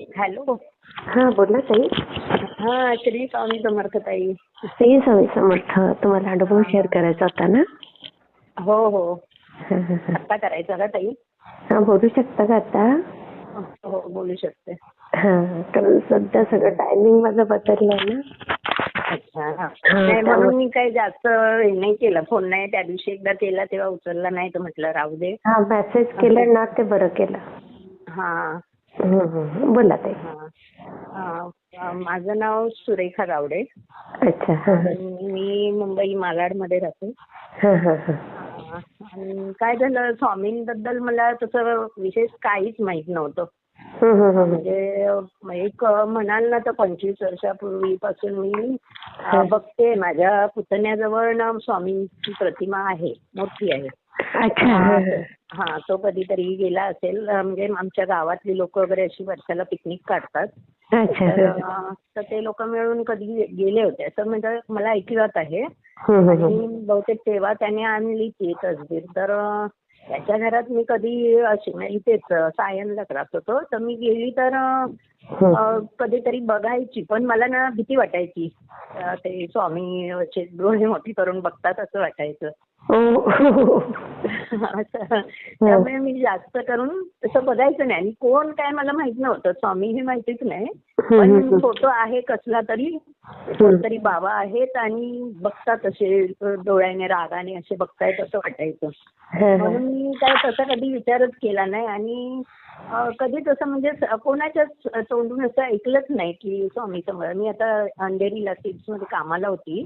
Hello. हा. बोला ताई. हा श्री स्वामी समर्थ ताई. श्री स्वामी समर्थ तुम्हाला अनुभव शेअर करायचा होता ना? हो हो. हा, हा, हा. आत्ता करायचा का ताई? हा बोलू शकता का आता? हो बोलू शकते. हा कारण सध्या सगळं टायमिंग माझं बदललंय ना. अच्छा. हा. हा, म्हणून मी काही जास्त हे नाही केलं. फोन नाही त्या दिवशी एकदा केला तेव्हा उचलला नाही तर म्हटलं राहू दे. हा मेसेज केलं ना ते बरं केलं. हा. बोला ताई. माझं नाव सुरेखा गावडे. अच्छा. मी मुंबई मालाडमध्ये राहते. आणि काय झालं स्वामींबद्दल मला तसं विशेष काहीच माहीत नव्हतं. म्हणजे एक म्हणाल ना तर पंचवीस वर्षापूर्वीपासून मी बघते. माझ्या पुतण्याजवळ ना स्वामींची प्रतिमा आहे मोठी आहे. हा, तो कधीतरी गेला असेल. म्हणजे आमच्या गावातली लोक वगैरे अशी वर्षाला पिकनिक काढतात. अच्छा. तर ते लोक मिळून कधी गेले होते. असं म्हणजे मला ऐकिवात आहे. आणि बहुतेक तेव्हा त्याने आणली ती तसबीर तर त्याच्या घरात मी कधी अशी म्हणजे इथेच सायनलाच राहत होतो. तर मी गेली तर कधीतरी बघायची. पण मला ना भीती वाटायची. ते स्वामी डोळे मोठी करून बघतात असं वाटायचं. ओ. असं. त्यामुळे मी जास्त करून तसं बघायचं नाही आणि कोण काय मला माहीत नव्हतं स्वामी हे माहितीच नाही पण. फोटो आहे कसला तरी कोणतरी बाबा आहेत आणि बघतात असे डोळ्याने रागाने असे बघतायत असं वाटायचं हा, हा. म्हणून मी काय तसा कधी विचारच केला नाही आणि कधी तसं म्हणजे कोणाच्याच तोंडून असं ऐकलंच नाही की स्वामी समोर. मी आता अंधेरीला सिल्समध्ये कामाला होती.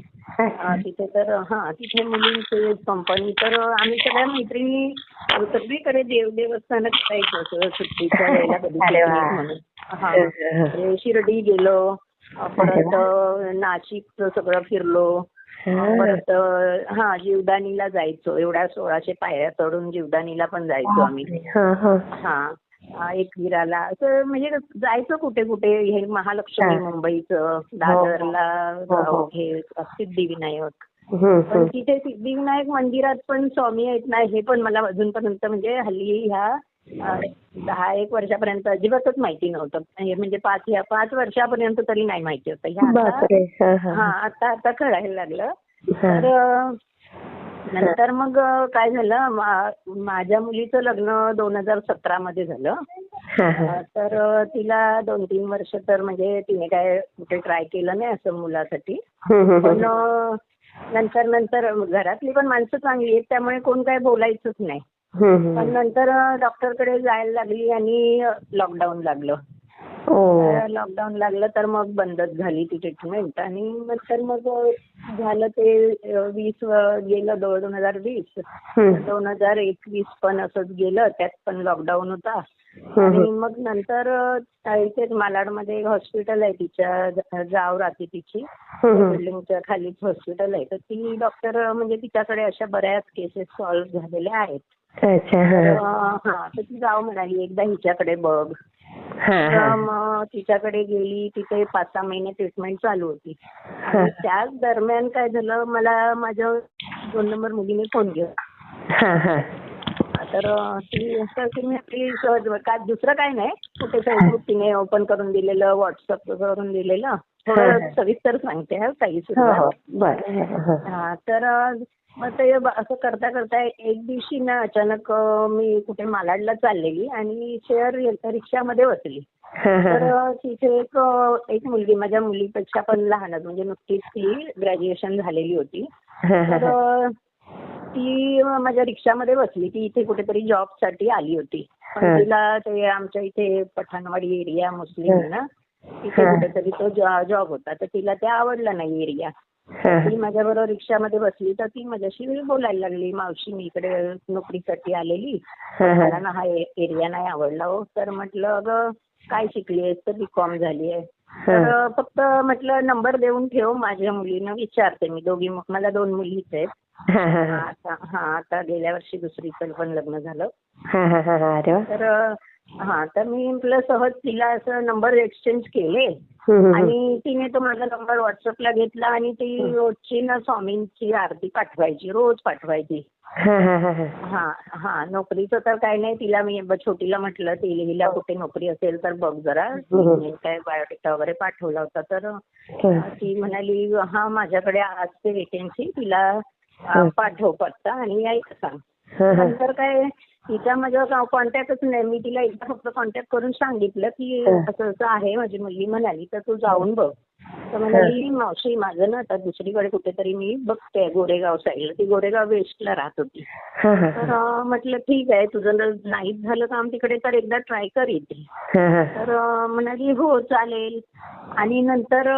तिथे तर हा तिथे मुलींचे कंपनी तर आम्ही सगळ्या मैत्रिणी सगळीकडे देव देवस्थानात जायचो असं सुट्टीच्या वेळेला कधी म्हणून. हा म्हणजे शिर्डी गेलो. परत नाशिकचं सगळं फिरलो. परत हा जीवदानीला जायचो. एवढ्या सोळाशे पायऱ्या चढून जीवदानीला पण जायचो आम्ही. हा, एकविराला असं म्हणजे जायचं कुठे कुठे हे महालक्ष्मी हा. मुंबईचं दादरला हो, हो. हे सिद्धिविनायक पण. तिथे सिद्धिविनायक मंदिरात पण स्वामी आहेत ना हे पण मला अजूनपर्यंत म्हणजे हल्ली ह्या दहा एक वर्षापर्यंत अजिबातच माहिती नव्हतं हे म्हणजे पाच ह्या पाच वर्षापर्यंत तरी नाही माहिती होतं ह्या आता हा, हा. हा आता आता कळायला लागलं हा. तर नंतर मग काय झालं माझ्या मुलीचं लग्न दोन हजार सतरा मध्ये झालं तर तिला दोन तीन वर्ष तर म्हणजे तिने काय कुठे ट्राय केलं नाही असं मुलासाठी. पण नंतर नंतर घरातली पण माणसं चांगली आहेत त्यामुळे कोण काय बोलायचंच नाही. पण नंतर डॉक्टरकडे जायला लागली आणि लॉकडाऊन लागलं. लॉकडाऊन लागलं तर मग बंदच झाली ती ट्रीटमेंट आणि नंतर मग झालं ते वीस गेलं दोन हजार वीस. दोन हजार एकवीस पण असंच गेलं. त्यात पण लॉकडाऊन होता. आणि मग नंतर इथेच मालाडमध्ये एक हॉस्पिटल आहे तिच्या जाव राहते तिची. बिल्डिंगच्या खालीच हॉस्पिटल आहे. तर ती डॉक्टर म्हणजे तिच्याकडे अशा बऱ्याच केसेस सॉल्व्ह झालेल्या आहेत. हा, तर, हा. हा ती जाव म्हणाली एकदा हिच्याकडे बघ. हा, तर. मग तिच्याकडे गेली तिथे पाच सहा महिने ट्रीटमेंट चालू होती त्याच दरम्यान काय झालं मला माझ्या दोन नंबर मुलीने फोन केला. तर ती असं की आपली सहज काय दुसरं काय नाही कुठे फेसबुक तिने ओपन करून दिलेलं व्हॉट्सअप करून दिलेलं थोडं. सविस्तर सांगते हा काही हो सुरुवात हो. हा तर मग ते असं करता करता एक दिवशी ना अचानक मी कुठे मालाडला चाललेली आणि शेअर रिक्षामध्ये बसली. तर तिथे एक एक मुलगी माझ्या मुलीपेक्षा पण लहानच म्हणजे नुकतीच ती ग्रॅज्युएशन झालेली होती. तर ती माझ्या रिक्षामध्ये बसली. ती इथे कुठेतरी जॉबसाठी आली होती. पण. तिला ते आमच्या इथे पठाणवाडी एरिया मुस्लिम आहे ना तिथे. कुठेतरी तो जॉब होता. तर तिला ते आवडला नाही एरिया. हा, ती माझ्याबरोबर रिक्षामध्ये बसली तर ती माझ्याशी बोलायला लागली मावशी मी इकडे नोकरीसाठी आलेली. मला ना हा एरिया नाही आवडला हो तर म्हटलं अगं काय शिकलीयस तर बी कॉम झाली आहे तर. फक्त म्हटलं नंबर देऊन ठेव माझ्या मुलीनं विचारते मी दोघी मला दोन मुलीच आहेत हा. आता हा आता गेल्या वर्षी दुसरीचं पण लग्न झालं हा, हा, हा, हा. तर हा तर मी म्हटलं सहज तिला असं नंबर एक्सचेंज केले. आणि तिने तो माझा नंबर व्हॉट्सअपला घेतला आणि ती रोजची ना स्वामींची आरती पाठवायची रोज पाठवायची हा, हा, नोकरीचं तर काय नाही तिला मी छोटीला म्हटलं ती हिला कुठे नोकरी असेल तर बघ जरा काय बायोडेटा वगैरे पाठवला होता तर. ती म्हणाली हा माझ्याकडे असते वेकेन्सी तिला. पाठव पत्ता आणि यायचं सांग. नंतर काय तिचा माझा कॉन्टॅक्टच नाही. मी तिला एकदा फक्त कॉन्टॅक्ट करून सांगितलं की हं. असं असं आहे. माझी मुलगी म्हणाली तर तू जाऊन बघ. तर म्हणाली मावशी माझं ना आता दुसरीकडे कुठेतरी मी बघते गोरेगाव साईडला ती गोरेगाव वेस्टला राहत होती. हा, हा, तर म्हटलं ठीक आहे तुझं जर नाहीच झालं काम तिकडे तर एकदा ट्राय कर इथे हा, हा. तर म्हणाली हो चालेल. आणि नंतर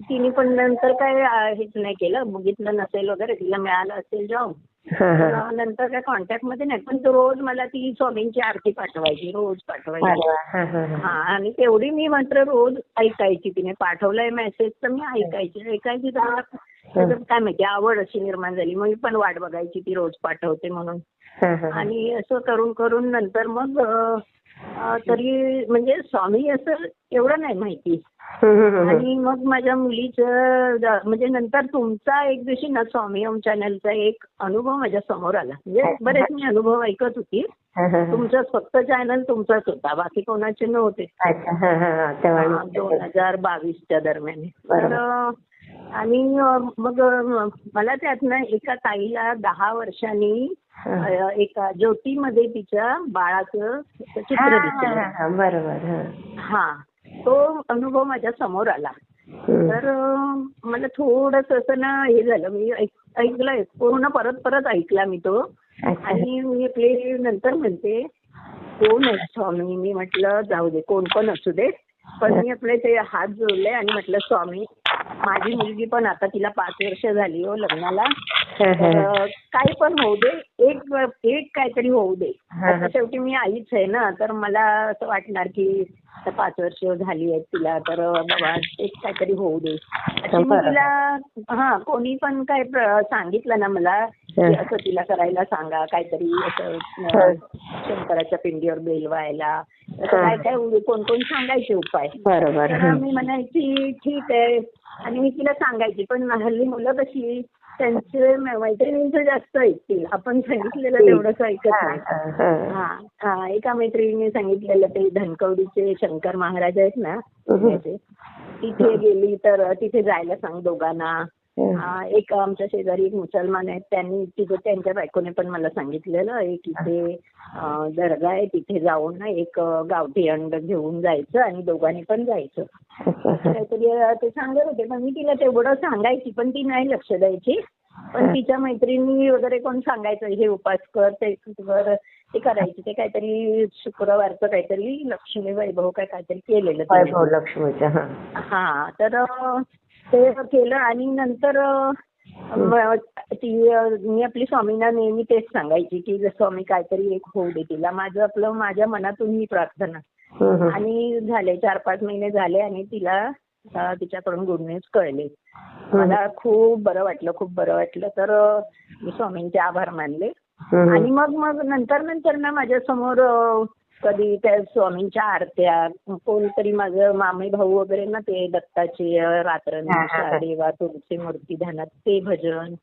तिने पण नंतर काय हेच नाही केलं. बघितलं नसेल वगैरे तिला मिळालं असेल जॉब हा, हा. नंतर काय कॉन्टॅक्टमध्ये नाही पण रोज मला ती स्वामींची आरती पाठवायची रोज पाठवायची. आणि तेवढी मी मात्र रोज ऐकायची तिने. पाठवलाय मेसेज तर मी ऐकायची. ऐकायची काय माहिती आवड अशी निर्माण झाली. मग मी पण वाट बघायची ती रोज पाठवते म्हणून. आणि असं करून करून नंतर मग तरी म्हणजे स्वामी असं एवढं नाही माहिती. आणि मग माझ्या मुलीचं म्हणजे नंतर तुमचा एक दिवशी ना स्वामी ओम चॅनलचा एक अनुभव माझ्यासमोर आला म्हणजे बरेच मी अनुभव ऐकत होती. तुमचाच फक्त चॅनल तुमचाच होता बाकी कोणाचे नव्हते हा, हा, हा. दोन हजार बावीसच्या दरम्यान. तर आणि मग मला त्यातनं एका ताईला दहा वर्षांनी एका ज्योतीमध्ये तिच्या बाळाचं चित्र दिसलं. बरोबर हा. तो अनुभव माझ्यासमोर आला. तर मला थोडस असं ना हे झालं मी ऐक- ऐकलंय पूर्ण परत परत ऐकला मी तो. आणि मी आपले नंतर म्हणते कोण आहे स्वामी मी म्हटलं जाऊ दे कोण पण असू दे पण मी आपले ते हात जोडले आणि म्हटलं स्वामी माझी मुलगी पण आता तिला पाच वर्ष झाली हो लग्नाला तर काही पण होऊ दे एक एक काहीतरी होऊ दे. आता शेवटी मी आईच आहे ना तर मला असं वाटणार की आता पाच वर्ष झाली आहेत तिला तर बाबा एक काहीतरी होऊ दे. तिला हा कोणी पण काय सांगितलं ना मला की. असं तिला करायला सांगा काहीतरी असं शंकराच्या पिंडीवर बेल व्हायला असं हा. काय काय कोण कोण सांगायचे उपाय मी म्हणायची ठीक आहे आणि मी तिला सांगायची पण हल्ली मुलं कशी त्यांचे मैत्रिणींचं जास्त ऐकतील. आपण सांगितलेलं तेवढंच ऐकत हा, नाही हा, एका मैत्रिणीने सांगितलेलं ते धनकवडीचे शंकर महाराज आहेत ना. तिथे गेली तर तिथे जायला सांग दोघांना. एक आमच्या शेजारी एक मुसलमान आहेत त्यांनी तिथे त्यांच्या बायकोने पण मला सांगितलेलं एक इथे दर्गा आहे तिथे जाऊन ना एक गावठी अंड घेऊन जायचं आणि दोघांनी पण जायचं. काहीतरी ते सांगत होते पण मी तिला तेवढं सांगायची पण ती नाही लक्ष द्यायची. पण तिच्या मैत्रिणी वगैरे कोण सांगायचं हे उपास कर ते कर ते करायची. ते काहीतरी शुक्रवारचं काहीतरी लक्ष्मी वैभव काय काहीतरी केलेलं हा. तर ते केलं आणि नंतर ती मी आपली स्वामींना नेहमी तेच सांगायची की स्वामी काहीतरी एक होऊ दे तिला. माझं आपलं माझ्या मनातून ही प्रार्थना. आणि झाले चार पाच महिने झाले आणि तिला तिच्याकडून गुड न्यूज कळले. मला खूप बरं वाटलं खूप बरं वाटलं. तर मी स्वामींचे आभार मानले. आणि मग मग नंतर नंतर ना माझ्यासमोर कधी त्या स्वामींच्या आरत्या कोणतरी माझं मामे भाऊ वगैरे ना ते दत्ताचे रात्र देवा तुमची मूर्ती ध्यानात ते भजन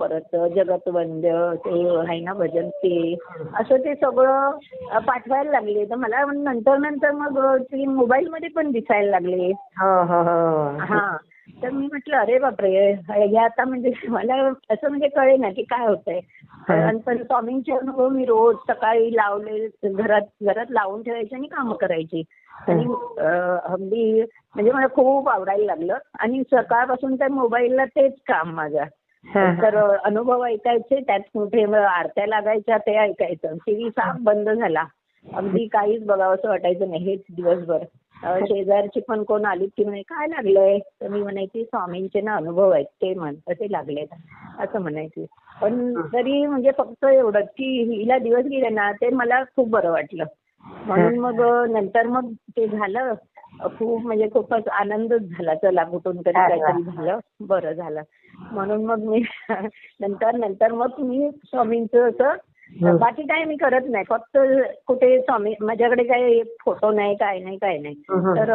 परत जगतवंद्य ते आहे ना भजन ते. असं ते सगळं पाठवायला लागले. तर मला नंतर नंतर मग ते मोबाईल मध्ये पण दिसायला लागले. हो हो हो. हा. तर मी म्हटलं अरे बापरे हे आता म्हणजे मला असं म्हणजे कळे ना की काय होतंय. आणि पण स्वामींचे अनुभव मी रोज सकाळी लावले घरात घरात लावून ठेवायचे आणि कामं करायची. आणि अगदी म्हणजे मला खूप आवडायला लागलं. आणि सकाळपासून त्या मोबाईलला तेच काम माझं. तर अनुभव ऐकायचे त्यात कुठे आरत्या लागायच्या ते ऐकायचं. टीव्ही साफ बंद झाला. अगदी काहीच बघावं असं वाटायचं नाही हेच दिवसभर. शेजारची पण कोण आली की म्हणे काय लागलंय? तर मी म्हणायची स्वामींचे ना अनुभव आहेत ते म्हण ते लागलेत असं म्हणायची. पण तरी म्हणजे फक्त एवढं की हिला दिवस गेले ना ते मला खूप बरं वाटलं. म्हणून मग नंतर मग ते झालं खूप म्हणजे खूपच आनंदच झाला चला कुठून तरी. काहीतरी झालं बरं झालं. म्हणून मग मी नंतर नंतर मग मी स्वामींचं असं. बाकी काय मी करत नाही. फक्त कुठे स्वामी माझ्याकडे काही फोटो नाही काय नाही काय नाही. तर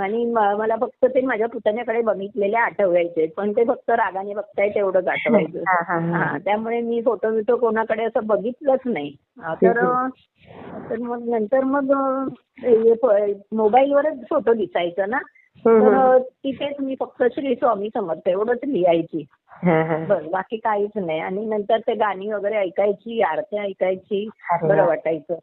आणि मला फक्त ते माझ्या पुतण्याकडे बघितलेले आठवायचे. पण ते फक्त रागाने बघताय तेवढंच आठवायचं. हा, त्यामुळे मी फोटो बिटो कोणाकडे असं बघितलंच नाही. तर तर मग नंतर मग मोबाईलवरच फोटो दिसायचा ना? तर तिथेच मी फक्त श्री स्वामी समर्थ एवढंच लिहायची. हा, हा. बरं बाकी काहीच नाही आणि नंतर ते गाणी वगैरे ऐकायची आरत्या ऐकायची बरं. वाटायचं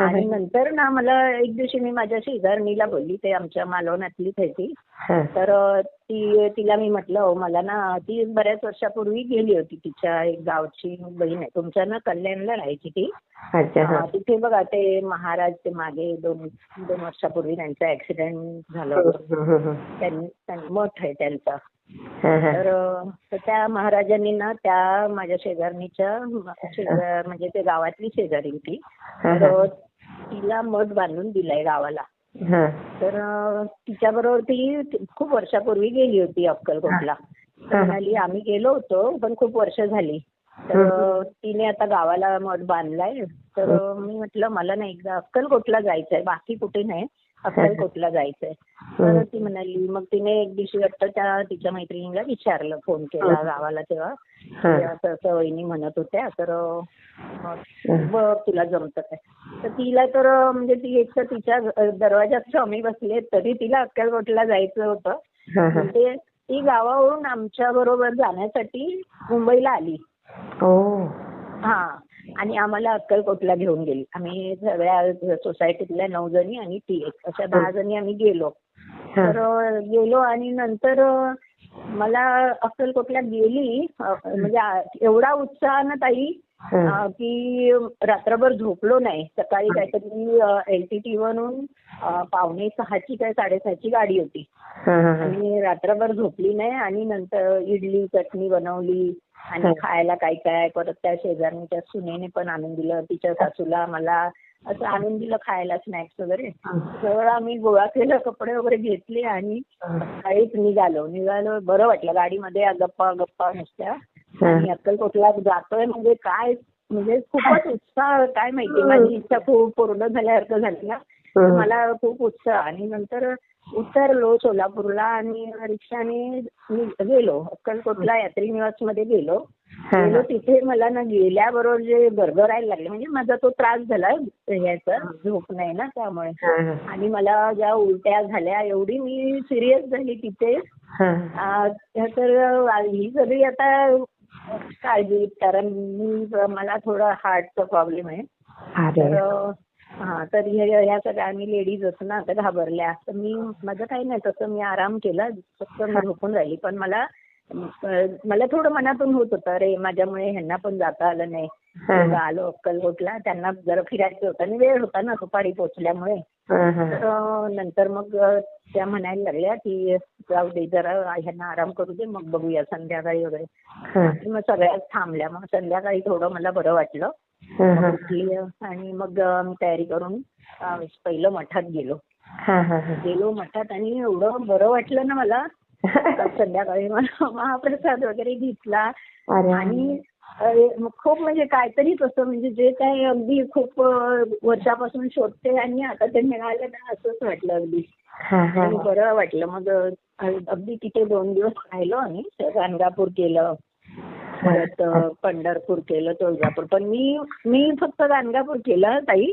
आणि नंतर ना मला एक दिवशी मी माझ्या शेजारणीला बोलली ते आमच्या मालवणातलीच आहे ती हा. तर ती तिला मी म्हटलं "अहो, मला ना ती बऱ्याच वर्षापूर्वी गेली होती तिच्या एक गावची बहीण आहे तुमच्या ना कल्याणला राहायची ती हा. तिथे बघा ते महाराज ते मागे दोन दोन वर्षापूर्वी त्यांचा ऍक्सिडेंट झाला होता हं, हं, हं. मठ आहे त्यांचा हा, हा. तर त्या महाराजांनी ना त्या माझ्या शेजारणीच्या शेजार म्हणजे ते गावातली शेजारी होती. तर तिला मठ बांधून दिलाय गावाला. तर अ, तिच्याबरोबर ती खूप वर्षापूर्वी गेली होती अक्कलकोटला. म्हणाली आम्ही गेलो होतो पण खूप वर्ष झाली. तर तिने आता गावाला मठ बांधलाय. तर मी म्हटलं मला ना एकदा अक्कलकोटला जायचंय. बाकी कुठे नाही. अक्कलकोटला जायचंय. तर ती म्हणाली मग तिने एक दिवशी वाटतं त्या तिच्या मैत्रिणीला विचारलं फोन केला गावाला तेव्हा. की असं असं वहिनी म्हणत होत्या तर बघ तुला जमतं काय? तर तिला तर म्हणजे ती एक तर तिच्या दरवाजात स्वामी बसले तरी तिला अक्कलकोटला जायचं होतं. म्हणजे ती गावावरून आमच्या बरोबर जाण्यासाठी मुंबईला आली. हा. आणि आम्हाला अक्कलकोटला घेऊन गेली? आम्ही सगळ्या सोसायटीतल्या नऊ जणी आणि ती एक. अशा दहा जणी आम्ही गेलो. तर गेलो आणि नंतर मला अक्कलकोटला गेली म्हणजे एवढा उत्साह ना ताई की रात्रभर झोपलो नाही. सकाळी काहीतरी एल टी टी वरून पावणे सहाची काय साडेसहाची गाडी होती. आणि रात्रभर झोपली नाही आणि नंतर इडली चटणी बनवली आणि. खायला काय काय परत त्या शेजारणीच्या सुनेने पण आणून दिलं. तिच्या सासूला मला असं आणून दिलं खायला स्नॅक्स वगैरे. सगळं आम्ही गोळा केलं कपडे वगैरे घेतले आणि सकाळीच निघालो. निघालो बरं वाटलं. गाडीमध्ये गप्पा गप्पा नुसत्या. आणि अक्कलकोटला जातोय म्हणजे काय म्हणजे खूपच उत्साह काय माहिती माझी इच्छा खूप पूर्ण झाल्यासारखं झाली ना. मला खूप उत्साह आणि नंतर उतरलो सोलापूरला आणि रिक्षाने गेलो अक्कलकोटला यात्री निवासमध्ये गेलो. गेलो तिथे मला ना गेल्याबरोबर जे गरगरायला लागले म्हणजे माझा तो त्रास झाला याचा झोप नाही ना त्यामुळे. आणि मला ज्या उलट्या झाल्या एवढी मी सिरियस झाली तिथे. तर ही सगळी आता काळजी कारण मी मला थोडा हार्टचा प्रॉब्लेम आहे. अरे. तर हा तर ह्या ह्या सगळ्या आम्ही लेडीज ना आता घाबरल्या. तर मी माझं काही नाही तसं मी आराम केला. फक्त मी झोपून राहिली. पण मला अ, मला थोडं मनातून होत होतं अरे माझ्यामुळे ह्यांना पण जाता आलं नाही. आलो अक्कलकोटला त्यांना जरा फिरायचं होतं आणि वेळ होता ना दुपारी पोहोचल्यामुळे. तर नंतर मग त्या म्हणायला लागल्या की जाऊ दे जरा ह्यांना आराम करू दे मग बघूया संध्याकाळी वगैरे. हा. मग सगळ्याच थांबल्या. मग संध्याकाळी थोडं मला बरं वाटलं. आणि मग तयारी करून पहिलं मठात गेलो. गेलो मठात आणि एवढं बरं वाटलं ना मला. संध्याकाळी मला महाप्रसाद वगैरे घेतला. आणि खूप म्हणजे काहीतरी तसं म्हणजे जे काही अगदी खूप वर्षापासून शोधते आणि आता ते मिळालं ना असंच वाटलं अगदी. आणि बरं वाटलं. मग अगदी तिथे दोन दिवस राहिलो आम्ही गाणगापूर केलं. परत पंढरपूर केलं तुळजापूर. पण मी मी फक्त गाणगापूर केलं ताई.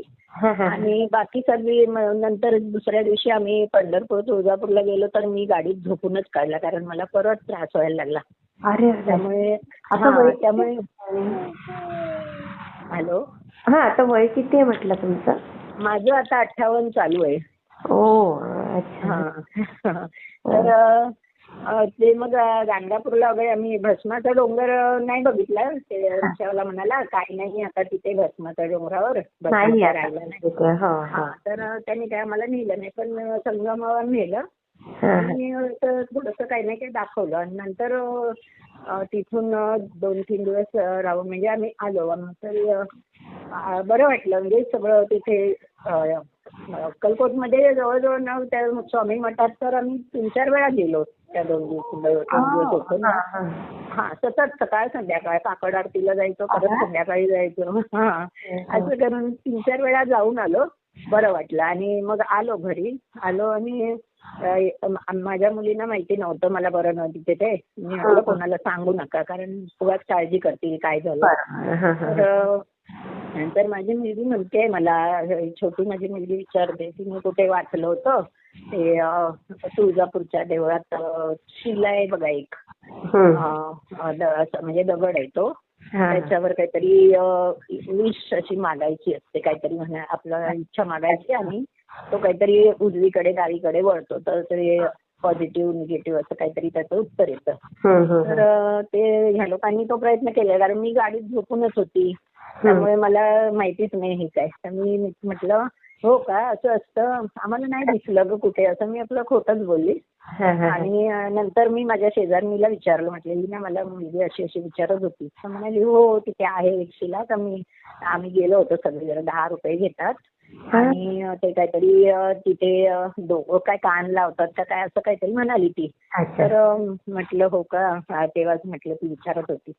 आणि बाकी सगळी नंतर दुसऱ्या दिवशी आम्ही पंढरपूर तुळजापूरला गेलो तर मी गाडीत झोपूनच काढला कारण मला परत त्रास व्हायला लागला. अरे. त्यामुळे आता वय त्यामुळे हॅलो? हा आता वय किती आहे म्हटलं तुमचं? माझं आता अठ्ठावन्न चालू आहे. ओ अच्छा. हा. तर ते मग गाणगापूरला वगैरे आम्ही भस्माचा डोंगर नाही बघितला. ते रिक्षावाला म्हणाला काही नाही आता तिथे भस्माच्या डोंगरावर राहिलं नाही. हो हा. तर त्यांनी काय आम्हाला नेलं नाही पण संगमावर नेलं. तर थोडंसं काही नाही काही दाखवलं. आणि नंतर तिथून दोन तीन दिवस राहून म्हणजे आम्ही आलो. नंतर बरं वाटलं. म्हणजे सगळं तिथे अक्कलकोटमध्ये जवळजवळ ना त्या स्वामी मठात तर आम्ही तीन चार वेळा गेलो त्या दोन दिवस होतो ना हा, सतत सकाळ संध्याकाळ काकड आरतीला जायचो परत. संध्याकाळी जायचो. हा. असं करून तीन चार वेळा जाऊन आलो. बरं वाटलं. आणि मग आलो घरी. आलो आणि माझ्या मुलींना माहिती नव्हतं मला बरं नव्हतं तिथे मी म्हटलं कोणाला सांगू नका कारण उगाच काळजी करतील काय झालं. हा, हा. तर नंतर माझी मुलगी म्हणते मला छोटी माझी मुलगी विचारते की मी कुठे वाचलं होतं? ते तुळजापूरच्या देवळात शिला आहे बघा एक. म्हणजे दगड आहे तो. हा. त्याच्यावर काहीतरी विश अशी मागायची असते काहीतरी म्हणा आपलं इच्छा मागायची आणि तो काहीतरी उजवीकडे डावीकडे वळतो. तर ते पॉझिटिव्ह निगेटिव्ह असं काहीतरी त्याचं उत्तर येतं. तर ते ह्या लोकांनी तो प्रयत्न केला. कारण मी गाडीत झोपूनच होती. त्यामुळे मला माहितीच नाही हे काय. तर मी म्हटलं हो का? असं असतं. आम्हाला नाही दिसलं ग कुठे. असं मी आपलं खोटंच बोलली. हा, हा. आणि नंतर मी माझ्या शेजारणीला विचारलं. म्हटलं ही ना मला मुलगी अशी अशी विचारत होती. तर म्हणाली हो तिथे आहे एकशीला तर मी आम्ही गेलो होतो सगळे जण दहा रुपये घेतात. आणि ते काहीतरी तिथे डोकं काय कान लावतात का काय असं काहीतरी म्हणाली ती. तर म्हटलं हो का? हा, तेव्हाच म्हटलं ती विचारत होती.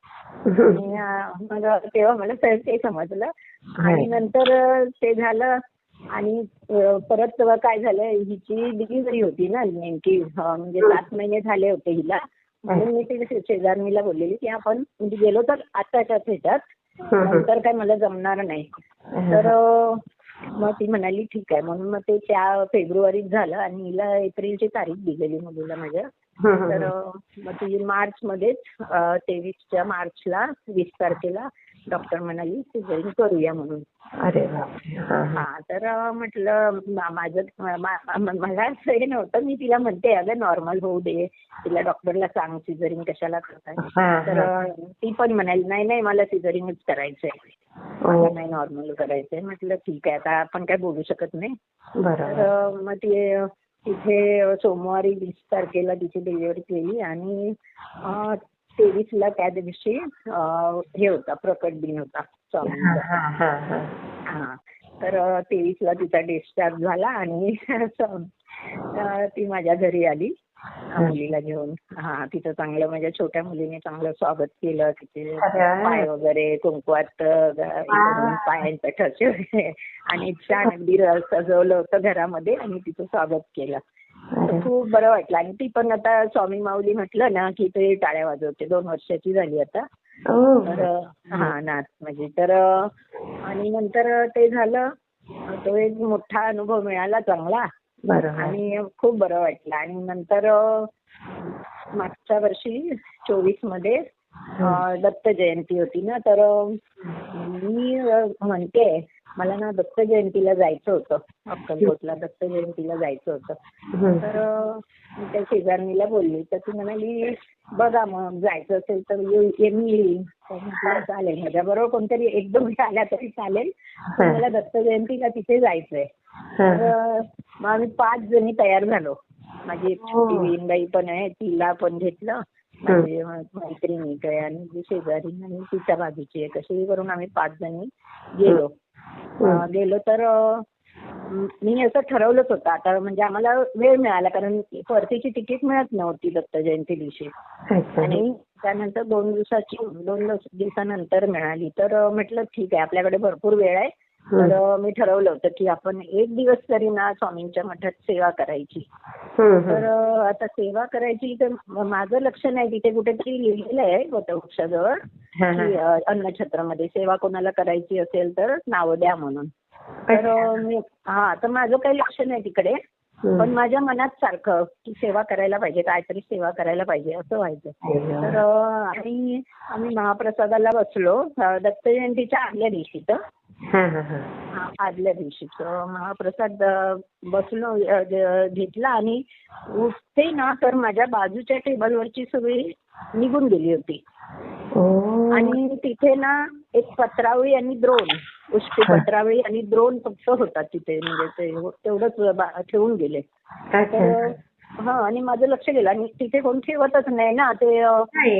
मग तेव्हा मला ते समजलं. आणि नंतर ते झालं आणि परत तेव्हा काय झालं हिची डिलिव्हरी होती ना नेमकी म्हणजे सात महिने झाले होते हिला. म्हणून मी ते शेजारणीला बोललेली की आपण म्हणजे गेलो तर आताच्याच ह्याच्यात नंतर काय मला जमणार नाही. तर मग ती म्हणाली ठीक आहे. म्हणून मग ते त्या फेब्रुवारीत झालं आणि हिला एप्रिलची तारीख दिलेली मुलीला माझ्या. तर मग ती मार्च मध्येच तेवीसच्या मार्चला वीस तारखेला डॉक्टर म्हणाली सिझरिंग करूया म्हणून अरे. हा, हा. हा तर म्हटलं माझं मला असं हे नव्हतं मी तिला म्हणते अगं नॉर्मल होऊ दे तिला डॉक्टरला सांग सिझरिंग कशाला करताय हा, तर हा. ती पण म्हणाली नाही नाही मला सिझरिंगच करायचंय हो. मला नाही नॉर्मल करायचंय म्हटलं ठीक आहे आता आपण काय बोलू शकत नाही तर मग ती तिथे सोमवारी वीस तारखेला तिची डिलिव्हरी केली आणि तेवीसला त्या दिवशी हे होता प्रकट दिन होता हा, स्वामींचा. हा, हा, हा. हा. तर तेवीसला तिचा डिस्चार्ज झाला आणि ती माझ्या घरी आली मुलीला घेऊन. हा तिचं चांगलं माझ्या छोट्या मुलीने चांगलं स्वागत केलं तिचे वा. पाय वगैरे कुंकवात पायांचे ठसे वगैरे. आणि छान अगदी सजवलं होतं घरामध्ये आणि तिचं स्वागत केलं. खूप बरं वाटलं. आणि ती पण आता स्वामी माऊली म्हटलं ना की ते टाळ्या वाजवते. दोन वर्षाची झाली आता. तर हा नाच म्हणजे. तर आणि नंतर ते झालं. तो एक मोठा अनुभव मिळाला चांगला. आणि खूप बरं वाटलं. आणि नंतर मागच्या वर्षी चोवीसमध्ये दत्त जयंती होती ना तर मी म्हणते मला ना दत्त जयंतीला जायचं होतं. अक्कलकोटला दत्त जयंतीला जायचं होतं. तर मी त्या शेजारणीला बोलली तर ती म्हणाली बघा मग जायचं असेल तर मी म्हटलं चालेल माझ्याबरोबर कोणतरी एक दोन आल्या तरी चालेल मला दत्त जयंतीला तिथे जायचंय. तर मग आम्ही पाच जणी तयार झालो. माझी एक छोटी हो. बहीणबाई पण आहे तिला पण घेतलं. माझी मैत्रिणी काय आणि जी शेजारी आणि तिच्या बाजूची आहे. कशी करून आम्ही पाच जणी गेलो. गेलो तर म- असं ठरवलंच होतं. आता म्हणजे आम्हाला वेळ मिळाला कारण परतीची तिकीट मिळत नव्हती दत्त जयंती दिवशी. आणि त्यानंतर दोन दिवसाची दोन दिवस- दिवसानंतर मिळाली. तर म्हटलं ठीक आहे. आपल्याकडे भरपूर वेळ आहे. तर मी ठरवलं होतं की आपण एक दिवस तरी ना स्वामींच्या मठात सेवा करायची. तर आता सेवा करायची तर माझं लक्ष नाही तिथे कुठेतरी लिहिलेलं आहे वटवृक्षाजवळ हा, की अन्नछत्रामध्ये सेवा कोणाला करायची असेल तर नावं द्या म्हणून. तर हा तर माझं काही लक्ष नाही तिकडे. पण माझ्या मनात सारखं की सेवा करायला पाहिजे काहीतरी सेवा करायला पाहिजे असं व्हायचं. तर आणि आम्ही महाप्रसादाला बसलो दत्त जयंतीच्या आदल्या दिवशी तर. आदल्या दिवशीच महाप्रसाद बसलो घेतला आणि उठते ना तर माझ्या बाजूच्या टेबलवरची सगळी निघून गेली होती. ओ. आणि तिथे ना एक पत्रावळी आणि द्रोण उष्टी पत्रावळी आणि द्रोण फक्त होता तिथे. म्हणजे ते तेवढंच ठेवून गेले. तर हा आणि माझं लक्ष गेलं आणि तिथे कोण ठेवतच नाही ना ते नाही,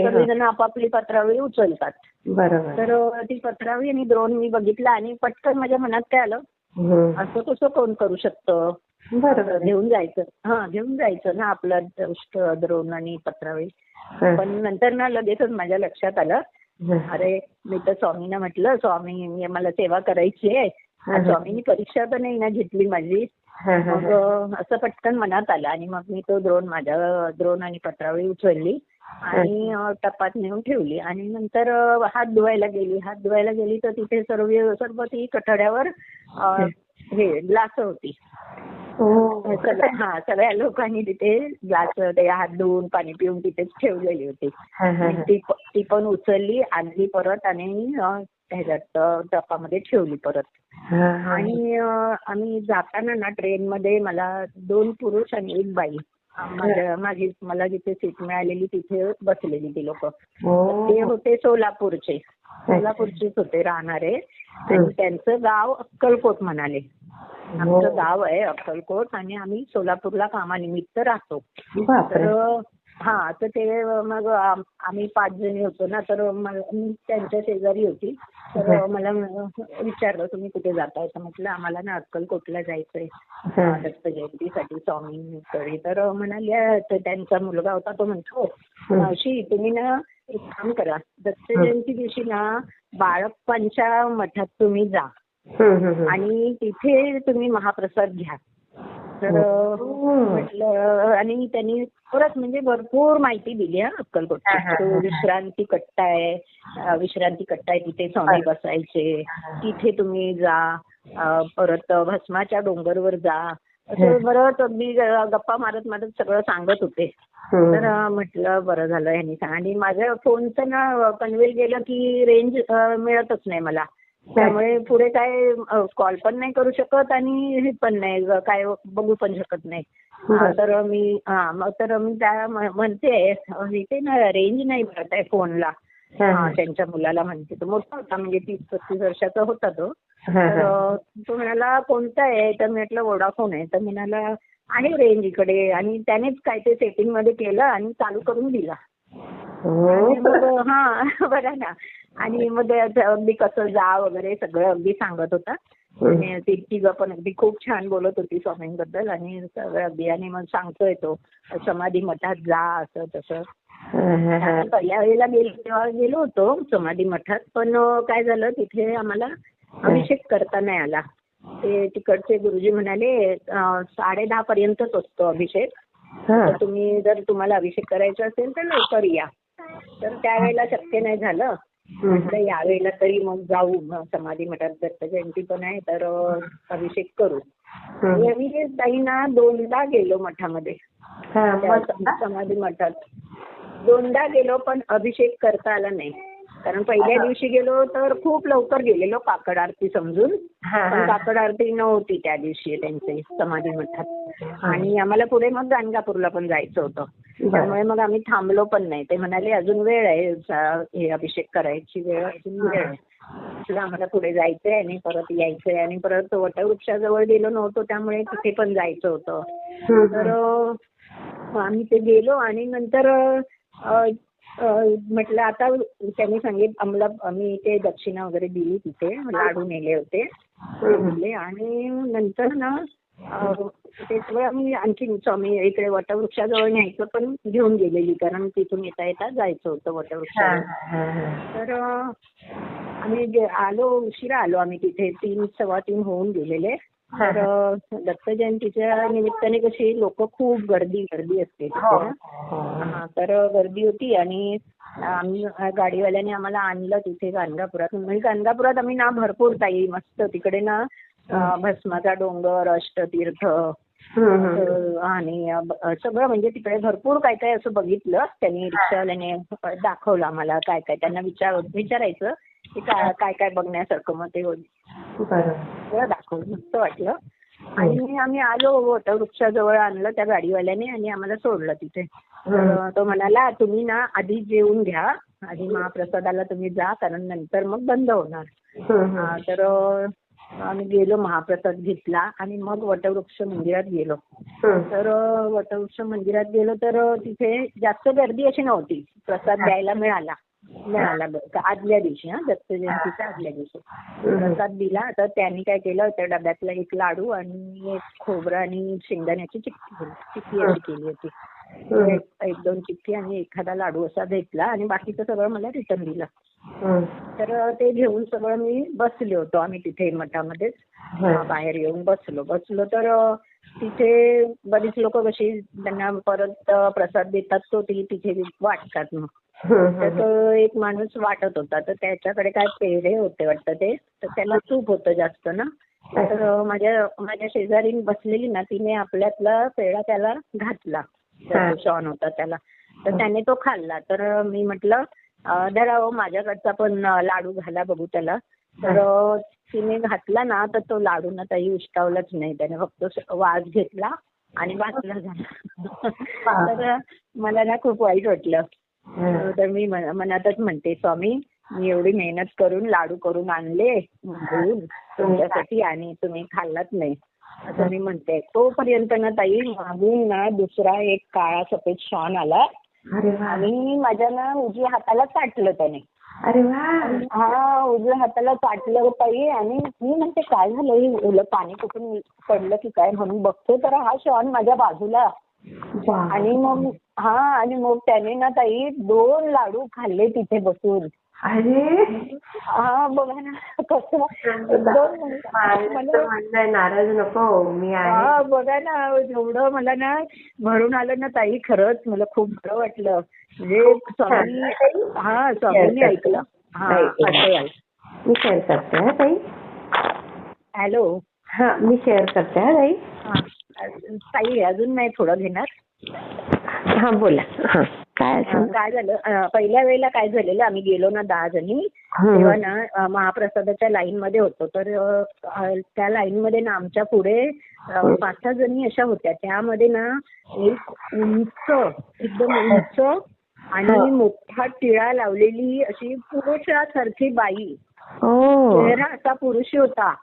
हा. सगळेजण आपापली पत्रावळी उचलतात बरोबर तर ती पत्रावळी आणि द्रोण मी बघितला आणि पटकन माझ्या मनात काय आलं हम्म. असं कसं कोण करू शकतं बरोबर आहे. घेऊन जायचं हा घेऊन जायचं ना आपलं द्रोण आणि पत्रावळी हं. पण नंतर ना लगेचच माझ्या लक्षात आलं हं. अरे मी तर स्वामींना म्हटलं स्वामी मी मला सेवा करायची आहे स्वामींनी परीक्षा तर नाही ना घेतली माझी मग असं पटकन मनात आलं आणि मग मी तो द्रोण माझ्या द्रोण आणि पत्रावळी उचलली आणि टपात नेऊन ठेवली आणि नंतर हात धुवायला गेली हात धुवायला गेली तर तिथे सर्व सर्व ती कठड्यावर हे ग्लास होती हो. सगळ्या हा लोकांनी तिथे ग्लास ते हात धुवून पाणी पिऊन तिथेच ठेवलेली होती. ती पण उचलली आणली परत आणि ह्याच्यात टपामध्ये ठेवली परत. आणि आम्ही जाताना ना ट्रेनमध्ये मला दोन पुरुष आणि एक बाई. माझी मला जिथे सीट मिळालेली तिथे बसलेली ती लोक. हो. ते होते सोलापूरचे. सोलापूरचेच होते राहणारे. आणि त्यांचं गाव अक्कलकोट म्हणाले. आमचं गाव आहे अक्कलकोट आणि आम्ही सोलापूरला कामानिमित्त राहतो. तर. हा तर ते मग आम- आम्ही पाच जणी होतो ना तर म- त्यांच्या शेजारी होती. तर मला विचारलं तुम्ही कुठे जाताय? तर म्हटलं आम्हाला ना अक्कलकोटला जायचंय. दत्त जयंतीसाठी स्वामींकडे. तर म्हणाल्या तर त्यांचा मुलगा होता तो म्हणतो मावशी तुम्ही ना एक काम करा. दत्त जयंती दिवशी ना बाळप्पांच्या मठात तुम्ही जा. आणि तिथे तुम्ही महाप्रसाद घ्या. तर हो. म्हटलं आणि त्यांनी परत म्हणजे भरपूर माहिती दिली हा अक्कलकोटची. विश्रांती कट्टा आहे. विश्रांती कट्टा आहे तिथे स्वामी बसायचे. तिथे तुम्ही जा. परत भस्माच्या डोंगरवर जा. असं बरंच अगदी गप्पा मारत मारत सगळं सांगत होते. हं. तर म्हटलं बरं झालं ह्यांनी सांग. आणि माझ्या फोनचं ना पनवेल गेलं की रेंज मिळतच नाही मला. त्यामुळे पुढे काय कॉल पण नाही करू शकत आणि हे पण नाही काय बघू पण शकत नाही. तर मी हा मग तर मी त्या म्हणते इथे ना रेंज नाही मिळत आहे फोनला त्यांच्या मुलाला म्हणते तो. मोठा होता म्हणजे तीस पस्तीस वर्षाचा होता तो. तर तो म्हणाला कोणता आहे? तर मी म्हटलं वोडाफोन आहे. तर म्हणाला आहे रेंज इकडे. आणि त्यानेच काय ते सेटिंगमध्ये केलं आणि चालू करून दिला. आणि मग हा बघा ना. आणि मग अगदी कसं जा वगैरे सगळं अगदी सांगत होता. ती तिघं पण अगदी खूप छान बोलत होती स्वामींबद्दल. आणि सगळं अगदी आणि मग सांगतोय तो समाधी मठात जा असं तसं. हं, हं, हं. पहिल्या वेळेला गेलो तेव्हा गेलो होतो समाधी मठात. पण काय झालं तिथे आम्हाला अभिषेक करता नाही आला. ते तिकडचे गुरुजी म्हणाले साडे दहा पर्यंतच असतो अभिषेक. हं. तर तुम्ही जर तुम्हाला अभिषेक करायचा असेल तर लवकर या. तर त्यावेळेला शक्य नाही झालं. म्हटलं यावेळेला तरी मग जाऊ. समाधी मठात दत्त जयंती पण आहे तर अभिषेक करू. आम्ही ताईंना दोनदा गेलो मठामध्ये. हं, समाधी मठात. दोनदा गेलो पण अभिषेक करता आला नाही. कारण पहिल्या दिवशी गेलो तर खूप लवकर गेलेलो काकड आरती समजून. हा, पण. काकड आरती नव्हती त्या दिवशी त्यांचे समाधी मठात. आणि आम्हाला पुढे मग गाणगापूरला पण जायचं होतं. त्यामुळे मग आम्ही थांबलो पण नाही. ते म्हणाले अजून वेळ आहे हे अभिषेक करायची वेळ अजून वेळ आहे. म्हटलं आम्हाला पुढे जायचंय आणि परत यायचंय. आणि परत वटवृक्षाजवळ गेलो नव्हतो त्यामुळे तिथे पण जायचं होतं. तर आम्ही ते गेलो आणि नंतर म्हटलं आता त्यांनी सांगित आम्हाला आम्ही ते दक्षिणा वगैरे दिली तिथे लाडू नेले होते दिले. आणि नंतर ना ते सगळं आम्ही आणखी स्वामी इकडे वटवृक्षाजवळ न्यायचं पण घेऊन गेलेली कारण तिथून येता येता जायचं होतं वटवृक्षाजवळ तर आम्ही आलो उशिरा आलो आम्ही तिथे तीन सव्वा तीन होऊन गेलेले. तर दत्त जयंतीच्या निमित्ताने कशी लोक खूप गर्दी गर्दी असते तिथे ना? हा, तर गर्दी होती आणि आम्ही गाडीवाल्याने आम्हाला आणलं तिथे गाणगापुरात. म्हणजे गाणगापुरात आम्ही ना भरपूर ताई मस्त तिकडे ना भस्माचा डोंगर अष्टतीर्थ आणि सगळं म्हणजे तिकडे भरपूर काय काय असं बघितलं. त्यांनी रिक्षावाल्याने दाखवलं आम्हाला काय काय त्यांना विचार विचारायचं की काय काय बघण्यासारखं. मग ते सगळं दाखवलं. मस्त वाटलं. आणि आम्ही आलो वटवृक्षाजवळ आणलं त्या गाडीवाल्याने आणि आम्हाला सोडलं तिथे. तो म्हणाला तुम्ही ना आधी जेवून घ्या. आधी महाप्रसादाला तुम्ही जा. कारण नंतर मग बंद होणार. हा, तर आम्ही गेलो महाप्रसाद घेतला आणि मग वटवृक्ष मंदिरात गेलो. तर वटवृक्ष मंदिरात गेलो तर तिथे जास्त गर्दी अशी नव्हती. प्रसाद द्यायला मिळाला. मिळाला आदल्या दिवशी हा दत्त जयंतीच्या आदल्या दिवशी. प्रसाद दिला. तर त्यांनी काय केलं त्या डब्यातला एक लाडू आणि एक खोबरं आणि शेंगदाण्याची चिक्की केली चिक्की अशी केली होती. एक दोन चिक्की आणि एखादा लाडू असा घेतला आणि बाकीचं सगळं मला रिटर्न दिलं. तर ते घेऊन सगळं मी बसले होतो आम्ही तिथे मठामध्येच. बाहेर येऊन बसलो बसलो तर तिथे बरीच लोक कशी त्यांना परत प्रसाद देतात तो ती तिथे वाटतात मग. तर तो एक माणूस वाटत होता तर त्याच्याकडे काय पेढे होते वाटतं ते तर त्याला तूप होतं जास्त ना तर माझ्या माझ्या शेजारी बसलेली ना तिने आपल्यातला पेढा त्याला घातला. शॉन होता त्याला. तर त्याने तो खाल्ला. तर मी म्हटलं धरा हो माझ्याकडचा पण लाडू घाला बघू त्याला. तर तिने घातला ना तर तो लाडू ना ताई उष्टावलाच नाही. त्याने फक्त वास घेतला आणि वाचला झाला. तर मला ना खूप वाईट वाटलं. तर मी मन- मनातच म्हणते स्वामी मी एवढी मेहनत करून लाडू करून आणले. घेऊन तुमच्यासाठी आणि तुम्ही खाल्लाच नाही. असं मी म्हणते. तोपर्यंत ना ताई मागून ना दुसरा एक काळा सफेद शॉन आला. अरे वा. आणि माझ्या ना उजव्या हाताला चाटलं त्याने. अरे वा. हा उजव्या हाताला चाटलं ताई आणि मी म्हणते काय झालं? हे ओलं पाणी कुठून पडलं की काय? म्हणून बघते तर हा शॉन माझ्या बाजूला. वा. आणि मग हा आणि मग त्याने ना ताई दोन लाडू खाल्ले तिथे बसून. अरे! हा बघा ना. कसं मला आहे, नाराज नको मी आहे. हा बघा ना जेवढं मला ना भरून आलं ना ताई खरंच मला खूप बरं वाटलं. म्हणजे हा स्वामींनी ऐकलं. हा असं. मी शेअर करते हा ताई. हॅलो. हा मी शेअर करते हा ताई. हा ताई अजून नाही थोडं घेणार. हा बोला. हा. काय असं? काय झालं? पहिल्या वेळेला काय झालेलं? आम्ही गेलो ना दहा जणी तेव्हा ना महाप्रसादाच्या लाईन मध्ये होतो. तर त्या लाईन मध्ये ना आमच्या पुढे पाच सहा जणी अशा होत्या. त्यामध्ये ना एक उंच एकदम उंच आणि मोठा टिळा लावलेली अशी पुरुषासारखी बाई. चेहरा असा पुरुषी होता.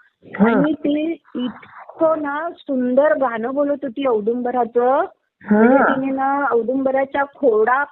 आणि ती इतकं ना सुंदर गाणं बोलत होती औदुंबराचं. तिने ना औदुंबराच्या खोडा